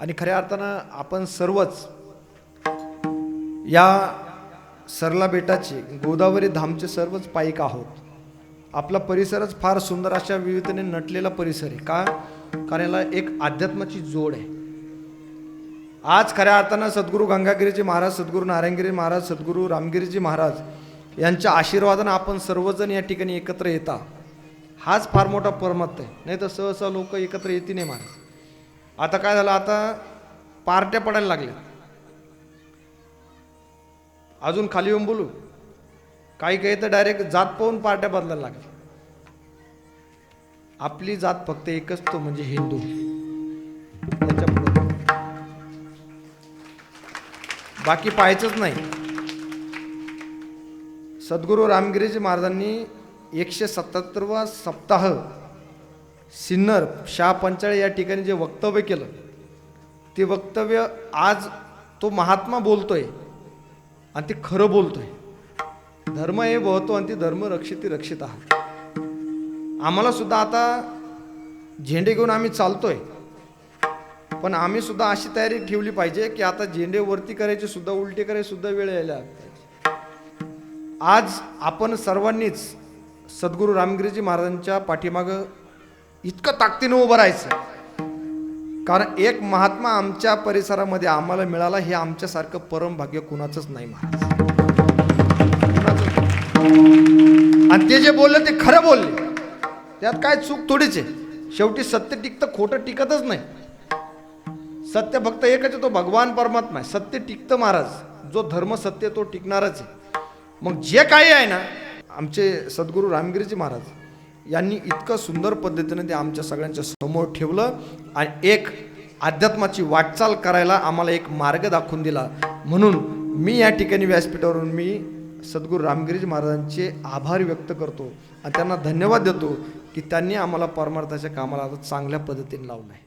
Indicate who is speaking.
Speaker 1: आणि खऱ्या अर्थानं आपण सर्वच या सरला बेटाचे गोदावरी धामचे सर्वच पायिक आहोत. आपला परिसरच फार सुंदर अशा विविधतेने नटलेला परिसर आहे. का? कारण याला एक अध्यात्माची जोड आहे. आज खऱ्या अर्थानं सद्गुरू गंगागिरीजी महाराज सद्गुरू नारायणगिरी महाराज सद्गुरू रामगिरीजी महाराज यांच्या आशीर्वादानं आपण सर्वजण या ठिकाणी एकत्र येता. हाच फार मोठा परमत आहे. नाही तर सहसा लोक एकत्र येते नाही महाराज आता काय झालं? आता पार्ट्या पडायला लागल्या अजून खाली येऊन बोलू? काही काही तर डायरेक्ट जात पाहून पार्ट्या बदलायला लागल्या आपली जात फक्त एकच तो म्हणजे हिंदू. बाकी पाहायचंच नाही. सद्गुरू रामगिरीजी महाराजांनी एकशे सत्याहत्तरवा सप्ताह सिन्नर शाह पंचाळे या ठिकाणी जे वक्तव्य केलं ते वक्तव्य आज तो महात्मा बोलतोय आणि ते खरं बोलतोय. धर्म हे बहतो आणि ती धर्म रक्षिती रक्षित आहात. आम्हाला सुद्धा आता झेंडे घेऊन आम्ही चालतोय. पण आम्ही सुद्धा अशी तयारी ठेवली पाहिजे की आता झेंडे वरती करायचे सुद्धा उलटे करायचे सुद्धा वेळ यायला आज आपण सर्वांनीच सद्गुरू रामगिरीजी महाराजांच्या पाठीमागं इतकं ताकदीनं उभं राहायचं. कारण एक महात्मा आमच्या परिसरामध्ये आम्हाला मिळाला हे आमच्यासारखं परमभाग्य कुणाचंच नाही महाराज. आणि ते जे बोलले ते खरं बोलले. त्यात काय चूक थोडीच आहे. शेवटी सत्य टिकतं खोटं टिकतच नाही. सत्य फक्त एकच आहे तो भगवान परमात्मा आहे. सत्य टिकतं महाराज. जो धर्म सत्य तो टिकणारच आहे. मग जे काही आहे ना आमचे सद्गुरू रामगिरीजी महाराज यांनी इतकं सुंदर पद्धतीने ते आमच्या सगळ्यांच्या समोर ठेवलं आणि एक अध्यात्माची वाटचाल करायला आम्हाला एक मार्ग दाखवून दिला. म्हणून मी या ठिकाणी व्यासपीठावरून मी सद्गुरू रामगिरीजी महाराजांचे आभार व्यक्त करतो आणि त्यांना धन्यवाद देतो की त्यांनी आम्हाला परमार्थाच्या कामाला आता चांगल्या पद्धतीने लावलं आहे